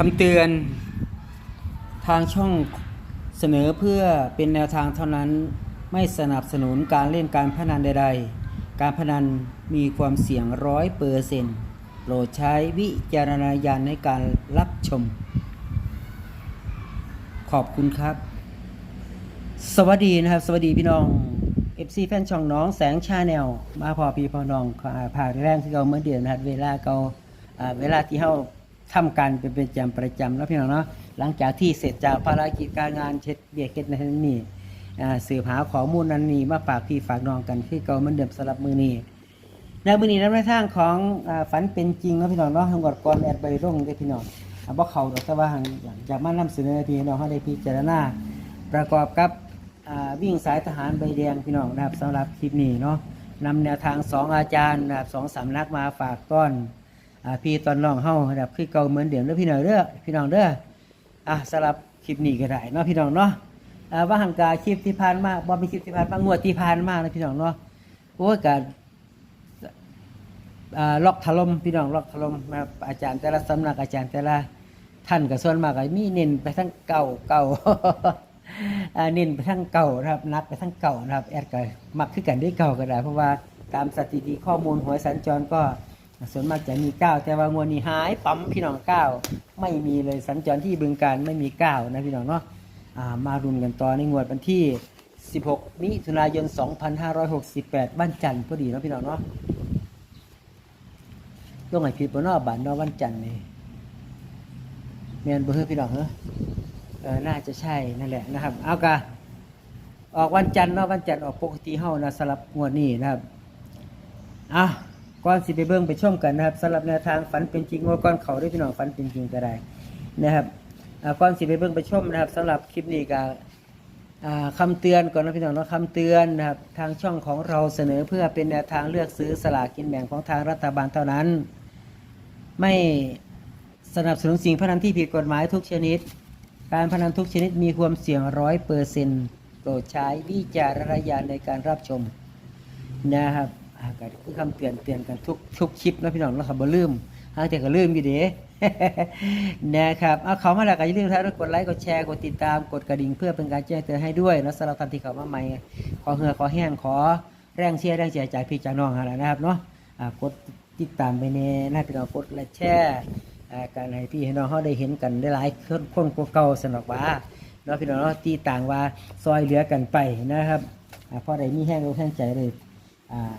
คำเตือน ทางช่องเสนอเพื่อเป็นแนวทางเท่านั้นไม่สนับสนุนการเล่นการพนันใด ๆ การพนันมีความเสี่ยงร้อยเปอร์เซนต์โปรดใช้วิจารณญาณในการรับชม ขอบคุณครับ สวัสดีนะครับ สวัสดีพี่น้อง FC แฟนช่องน้องแสงชาแนลมาพอพี่พอน้องอ่าแรกที่เราเมื่อเดือนนะครับเวลาเราอ่าเวลาที่เรา ทำการเป็นประจำประจำแล้วพี่น้องเนาะหลังจากที่เสร็จจากภารกิจการงานเช็ดเบียเก็ตในนั้นนี่สืบหาข้อมูลนั้นนี่มาฝากพี่ฝากน้องกันที่เก่ามือนเดิมสำหรับมือนี้ในมือนี้ในทางของฝันเป็นจริงแล้วพี่น้องเนาะทั้งหมดก่อนแอดใบร่งได้พี่น้องอ่าบ่เขาดอกแต่ว่างอยากมานำเสนอพี่น้องให้ได้พิจารณาประกอบกับวิ่งสายทหารใบแดงพี่น้องนะครับสำหรับคลิปนี้เนาะนำแนวทางสองอาจารย์นะครับสองสำนักมาฝากต้อน พี่ตอนน้องเฮานะครับคือเก่าเหมือนเดิมเด้อพี่น้องเด้อพี่น้องเด้ออะสำหรับคลิปนี้ก็ได้เนาะพี่น้องเนาะว่าหังกาคลิปที่ผ่านมาบ่มีคลิปที่ผ่านมางวดที่ผ่านมานะพี่น้องเนาะโอ้ยการอ่าล็อกถล่มพี่น้องล็อกถล่มนะครับอาจารย์แต่ละสำนักอาจารย์แต่ละท่านก็ส่วนมากก็มีเน้นไปทั้งเก่าเก่าอ่าเน้นไปทั้งเก่านะครับนักไปทั้งเก่านะครับแอดก็มักขึ้นกันได้เก่าก็ได้เพราะว่าตามสถิติข้อมูลหวยสัญจรก็ ส่วนมากจะมีเก้าแต่ว่างวดนี้หายปั๊มพี่น้องเก้าไม่มีเลยสัญจรที่บึงการไม่มีเก้านะพี่น้องเนาะมารุนกันต่อในงวดวันที่ 16 มิถุนายน 2568บ้านจันทร์พอดีเนาะพี่น้องเนาะต้องให้ผิดบนนอกบ้านนอกวันจันทร์นี่แมนบ่เฮ้พี่น้องเฮ้อเออน่าจะใช่นั่นแหละนะครับ เอากะออกวันจันทร์เนาะวันจันทร์ออกปกติเฮานะสำหรับงวดนี้นะครับอะ ก่อนสิไปเบิ่งไปชมกันนะครับสำหรับแนวทางฝันเป็นจริงว่าก่อนเขาได้พี่น้องฝันเป็นจริงก็ได้นะครับก่อนสิไปเบิ่งไปชมนะครับสำหรับคลิปนี้ก็อ่าคำเตือนก่อนนะพี่น้องเนาะคำเตือนนะครับทางช่องของเราเสนอเพื่อเป็นแนวทางเลือกซื้อสลากกินแบ่งของทางรัฐบาลเท่านั้น ไม่สนับสนุนสิ่งพนันที่ผิดกฎหมายทุกชนิด การพนันทุกชนิดมีความเสี่ยงร้อยเปอร์เซ็นต์โปรดใช้วิจารณญาณในการรับชมนะครับ ก็คือคำเตือนเตือนกันทุกทุกคลิปนะพี่น้องนะครับบ่ลืมหางแต่ก็ลืมอยู่เด้นะครับเอาเขามาแล้วก็อย่าลืมทุกกดไลค์กดแชร์กดติดตามกดกระดิ่งเพื่อเป็นการแจ้งเตือนให้ด้วยนะสำหรับท่านที่เขามาใหม่ขอเหือขอแห้งขอแรงเชียร์แรงใจจากพี่จากน้องอะไรนะครับเนาะกดติดตามไปในหน้าพี่น้องกดไลค์แชร์การให้พี่ให้น้องเขาได้เห็นกันได้หลายคนคนกว่าเก่าสนอกว่าเนาะพี่น้องเนาะตีต่างว่าซอยเหลือกันไปนะครับพอได้มีแห้งอกแห้งใจเลย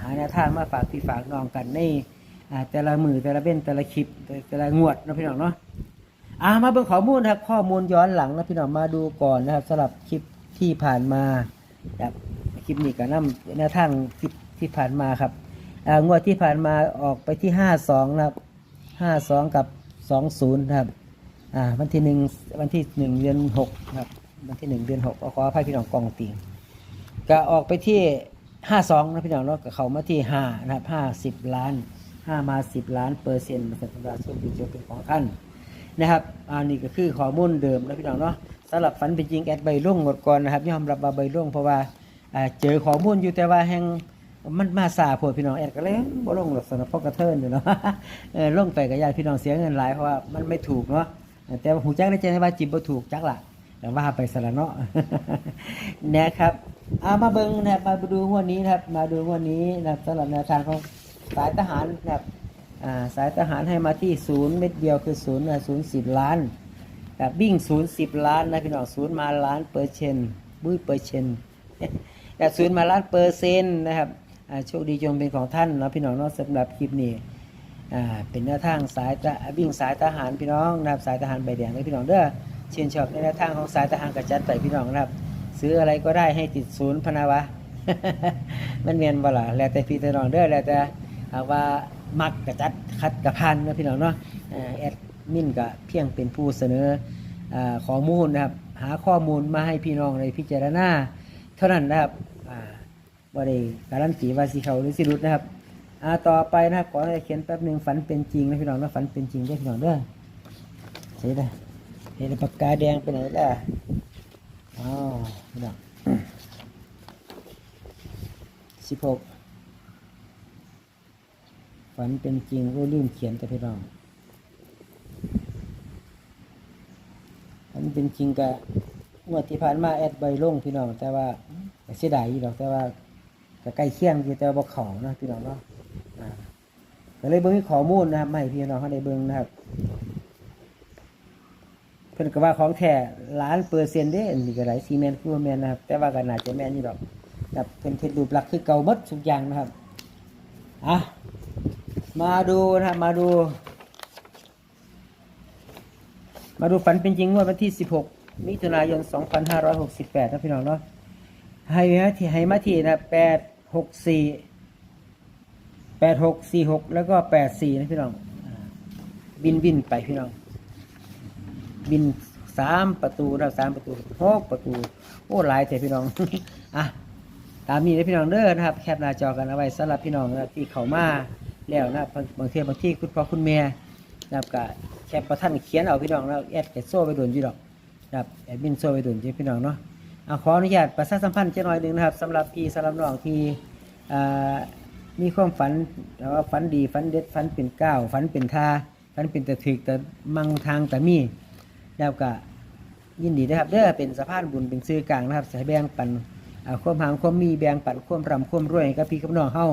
หาแนวทางมาฝากพี่ฝากน้องกันในแต่ละมือแต่ละเบ้นแต่ละคลิปแต่ละงวดนะพี่น้องเนาะอ่ามาเบิ่งข้อมูลนะครับข้อมูลย้อนหลังนะพี่น้องมาดูก่อนนะครับสำหรับคลิปที่ผ่านมาครับคลิปนี้ก็นำแนวทางคลิปที่ผ่านมาครับงวดที่ผ่านมาออกไปที่ห้าสองนะครับห้าสองกับสองศูนย์ครับอ่าวันที่หนึ่งวันที่หนึ่งเดือนหกครับวันที่หนึ่งเดือนหกขออภัยพี่น้องกองติงก็ออกไปที่ ห้าสองนะพี่น้องเนาะก็เขามาที่ห้านะครับห้าสิบล้านห้ามาสิบล้านเปอร์เซ็นต์เป็นสำหรับส่วนดีเจเป็นของท่านนะครับอันนี้ก็คือข้อมูลเดิมนะพี่น้องเนาะสำหรับฝันเป็นจริงแอดใบร่วงหมดก่อนนะครับยอมรับว่าใบร่วงเพราะว่าเจอข้อมูลอยู่แต่ว่าแห่งมันมาสาโพดพี่น้องแอดก็เลยบ่ลงหรอกสำหรับพวกกระเทินอยู่เนาะเออลงไปกับญาติพี่น้องเสียเงินหลายเพราะว่ามันไม่ถูกเนาะแต่หูจักได้ใจว่าจิบบ่ถูกจักละ แต่ว่าไปสละเนาะนะครับเอามาเบิ่งนะครับมาดูวันนี้นะครับ มาดูวันนี้นะครับสำหรับแนวทางของสายทหารนะครับสายทหารให้มาที่ศูนย์เม็ดเดียวคือศูนย์ศูนย์สิบล้านแบบวิ่งศูนย์สิบล้านนะพี่น้องศูนย์มาล้านเปอร์เซ็นต์บุ้ยเปอร์เซ็นต์แต่ศูนย์มาล้านเปอร์เซ็นต์นะครับโชคดีจงเป็นของท่านเนาะพี่น้องเนาะสำหรับคลิปนี้เป็นแนวทางสายวิ่งสายทหารพี่น้องนะครับสายทหารใบแดงเลยพี่น้องเด้อ ชื่นชอบในแนวทางของสายทหารกระจัดไปพี่น้องนะครับ ซื้ออะไรก็ได้ให้ติดศูนย์พนาวะ มันเมียนบ่ล่ะแล้วแต่พี่แต่น้องเด้อแล้วแต่หาว่ามักกระจัดคัดกระพันนะพี่น้องเนาะแอดมินก็เพียงเป็นผู้เสนอข้อมูลนะครับ หาข้อมูลมาให้พี่น้องในพิจารณาเท่านั้นนะครับอ่าบริการันตีว่าสีเขาหรือสีรุดนะครับต่อไปนะครับขอให้เขียนแป๊บหนึ่งฝันเป็นจริงนะพี่น้องนะฝันเป็นจริงได้อพี่น้องเด้อเสียดาย เห็นปากกาแดงไปไหนล่ะอ๋อพี่น้องสิบหกฝันเป็นจริงก็ลืมเขียนแต่พี่น้องฝันเป็นจริงกะงวดที่ผ่านมาแอดใบลงพี่น้อง แต่ว่าเสียดายอยู่ดอกแต่ว่าก็ใกล้เคียงอยู่แต่ว่าบ่เขานะพี่น้องเนาะอ่าก็เลยบ่มีข้อมูลนะครับมาให้พี่น้องเขาได้เบิ่งนะครับ เพิ่นก็ว่าของแท้ล้านเปอร์เซ็นต์เด้อันนี้ก็ได้ซีเมนต์คือว่าแม่นนะครับ แต่ว่าก็น่าจะแม่นอยู่ดอกแบบเพิ่นเฮ็ดรูปลักคือเก่าหมดทุกอย่างนะครับอะมาดูนะครับมาดู มาดูฝันเป็นจริงงวดวันที่ 16 มิถุนายน 2568นะพี่น้องเนาะให้มาที่ให้มาที่นะ864 8646 แล้วก็ 84 นะพี่น้องอ่าบินบินไปพี่น้อง บินสามประตูนะสามประตูหกประตู โอ้หลายแต่พี่น้อง อะตามนี้นะพี่น้องเด้อนะครับ แคปหน้าจอกันเอาไว้สำหรับพี่น้องนะที่เขามาแล้วนะบางบางทีบางที่คุณพ่อคุณแม่นะครับก็แคปประท่านเขียนเอาพี่น้องแล้วแอดแอดโซ่ไปโดนอยู่ดอกนะครับแอดมินโซ่ไปโดนอยู่พี่น้องเนาะเอาขออนุญาตประชาสัมพันธ์เจ้าหน่อยหนึ่งนะครับสำหรับพี่สำหรับน้องที่มีความฝันแต่ว่าฝันดีฝันเด็ดฝันเป็นก้าวฝันเป็นทาฝันเป็นแต่ถึกแต่มังทางแต่มี แล้วก็ยินดีนะครับเด้อเป็นสะพานบุญเป็นซื้อกลางนะครับสายแบ่งปันอ่าความหางความมีแบ่งปันความรำความรวยกับพี่กับน้องเฮา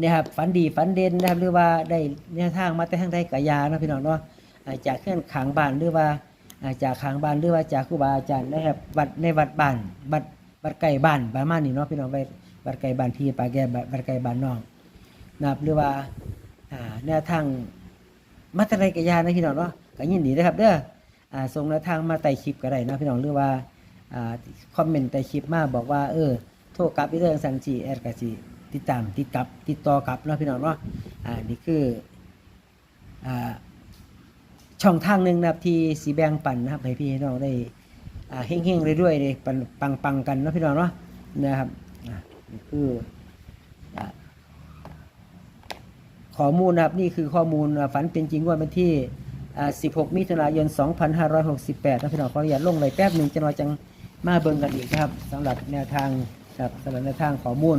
นะครับฝันดีฝันเด่นนะครับหรือว่าได้แนวทางมาแต่ทางใดกะยานะพี่น้องเนาะจากเคลื่อนขางบ้านหรือว่าจากขางบ้านหรือว่าจากครูบาอาจารย์นะครับวัดในวัดบ้านวัดวัดไก่บ้านประมานี้เนาะพี่น้องไปวัดไก่บ้านพี่ปาแก่วัดไก่บ้านน้องนะครับหรือว่าแนวทางมาแต่ใดกะยานะพี่น้องเนาะก็ยินดีนะครับเด้อ อ่าส่งแนวทางมาใต้คลิปก็ได้นะพี่น้องหรือว่าอ่าคอมเมนต์ใต้คลิปมาบอกว่าเออโทรกลับไปเรื่องสันจีแอดกะจีติดตามติดกลับติดต่อกลับเนาะพี่น้องเนาะอ่านี่คืออ่าช่องทางหนึ่งนะครับที่สีแบงปันนะครับให้พี่น้องได้อ่าเฮงๆเรื่อยๆเลยปังปังปงกันเนาะพี่น้องเนาะนะครับอ่านี่คืออ่าข้อมูลนะครับนี่คือข้อมูลฝันเป็นจริงว่าเป็นที่ 16 มิถุนายน 2568นะพี่น้องขออนุญาตลงเลยแป๊บหนึ่งจะน้อยจังมาเบิ่งกันอีกนะครับสำหรับแนวทางครับสำหรับแนวทางข้อมูล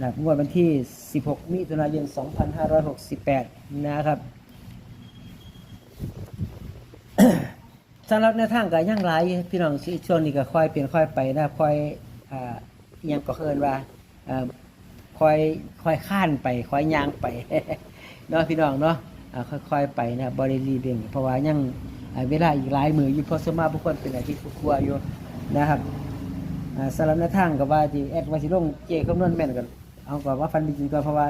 นะงวดวันที่ 16 มิถุนายน 2568 นะครับสำหรับแนวทางก็ยังหลายพี่น้องช่วงนี้ก็ค่อยเปลี่ยนค่อยไปนะค่อยอ่ายังก็เคินว่าอ่าค่อยค่อยข้านไปค่อยย่างไปเนาะพี่น้องเนาะ ค่อยๆไปนะครับบริรีเร่งเพราะว่ายังเวลาอีกหลายมืออยู่เพราะสมมาทุกคนเป็นอาทิตย์กลัวอยู่นะครับอ่าสำหรับแนทางกับว่าที่แอดวาสิลงเจคำนวณแม่นกันเอาก่อนว่าฟันจริงก่อนเพราะว่า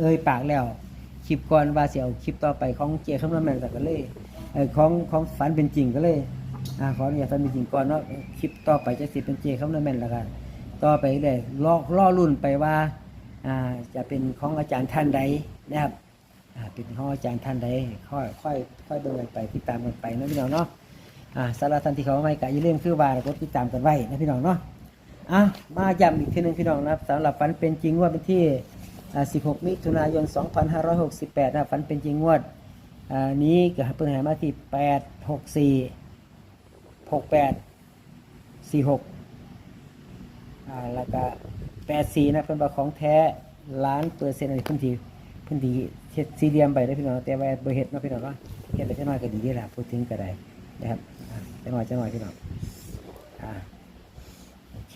เอ่ยปากแล้วคลิปก่อนว่าเสียวคลิปต่อไปของเจคำนวณแม่นกันก็เลยของของฝันเป็นจริงก็เลยอขออนุญาตฝันเป็นจริงก่อนเนาะคลิปต่อไปจะสิเป็นเจคำนวณแม่นแล้วกันต่อไปเลยล่อล่อรุ่นไปว่าจะเป็นของอาจารย์ท่านใดนะครับ เป็นขออาจารย์ท่านใดค่อยค่อยค่อยเดินไปติดตามกันไปนะพี่น้องเนาะอ่าสารบทันที่เขาไม่กะอย่าลืมคือว่ากดติดตามกันไว้นะพี่น้องเนาะอะมาย้ำอีกทีหนึ่งพี่น้องนะครับสำหรับฝันเป็นจริงว่าเป็นที่ 16 มิถุนายน 2568 นะครับฝันเป็นจริงงวดนี้ก็เพิ่งหามาที่แปดหกสี่หกแปดสี่หกอ่าแล้วก็แปดสี่นะเป็นบาของแท้ล้านเปอร์เซ็นต์อะไรพื้นที่พื้นที่ เฮ็ดสี่เหลี่ยมไปได้พี่น้องแต่ว่าเบอร์เฮ็ดเนาะพี่น้องเนาเฮ็ดไปจังน้อยก็ดีนี่แหละพูดถึงก็ได้นะครับอ่าจังหน่อยจังหน่อยพี่น้องอ่าโอเค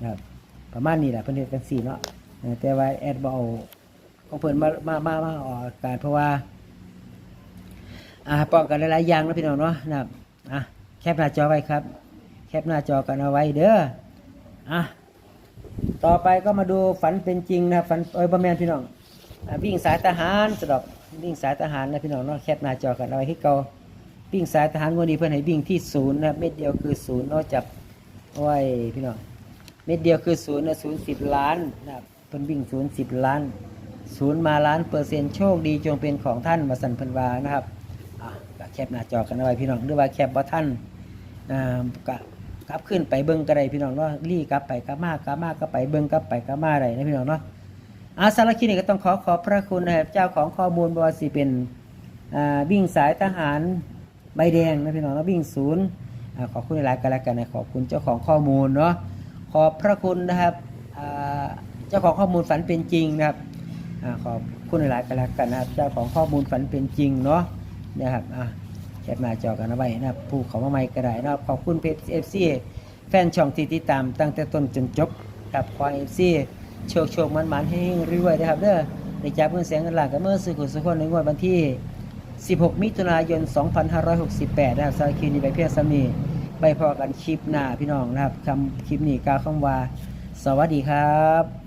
นะครับประมาณนี้แหละเพิ่นเฮ็ดกันสี่เนาะแต่ว่าแอดบเอาของเพิ่นมามามามาออกอากาศเพราะว่า อ่าป้องกันหลายๆอย่างนะพี่น้องเนาะนะครับอะแคปหน้าจอไว้ครับ แคปหน้าจอกันเอาไว้เด้ออะต่อไปก็มาดูฝันเป็นจริงนะครับฝันโอ้ยบะแมนพี่น้อง วิ่งสายทหารสะดอกวิ่งสายทหารนะพี่น้องเนาะแคปหน้าจอกันเอาไว้ที่เกาวิ่งสายทหารงวดนี้เพื่อนให้วิ่งที่ศูนย์นะครับเม็ดเดียวคือศูนย์เนอกจากไว้พี่น้องเม็ดเดียวคือศูนย์นะศูนย์สิบล้านนะครับเพิ่นวิ่งศูนย์สิบล้านศูนย์มาล้านเปอร์เซ็นต์โชคดีจงเป็นของท่านมาสันเพันวานะครับอะแคปหน้าจอกันเอาไว้พี่น้องหรือว่าแคปว่าท่านอ่าก็กลับขึ้นไปเบิ้งก็ได้พี่น้องเนาะรีกลับไปกลับมากลับมาก็ไปเบิ้งกลับไปกลับมาได้นะพี่น้องเนาะ อาสารคลินิกก็ต้องขอขอบพระคุณนะครับเจ้าของข้อมูลบวสีเป็นวิ่งสายทหารใบแดงนะพี่น้องเนาะวิ่งศูนย์ขอบคุณหลายกันแล้วกันนะขอบคุณเจ้าของข้อมูลเนาะขอบพระคุณนะครับเจ้าของข้อมูลฝันเป็นจริงนะครับขอบคุณหลายกันแล้วกันนะครับเจ้าของข้อมูลฝันเป็นจริงเนาะนะครับอะแคปหน้าจอกันเอาไว้นะครับผู้เขามาใหม่ก็ได้นะครับขอบคุณเพจ FC แฟนช่องที่ติดตามตั้งแต่ต้นจนจบกับขอ FC โชคโชคมันมันให้รวยนะครับเด้อในจับเงินแสงเงินล้านกับเมื่อสืบขุสุขคนในงวดวันที่ 16 มิถุนายน 2568 นะครับสารบคลิปนี้ไปเพียงสามีไปพอกันคลิปหน้าพี่น้องนะครับคำคลิปนี้กล่าวคำว่า สวัสดีครับ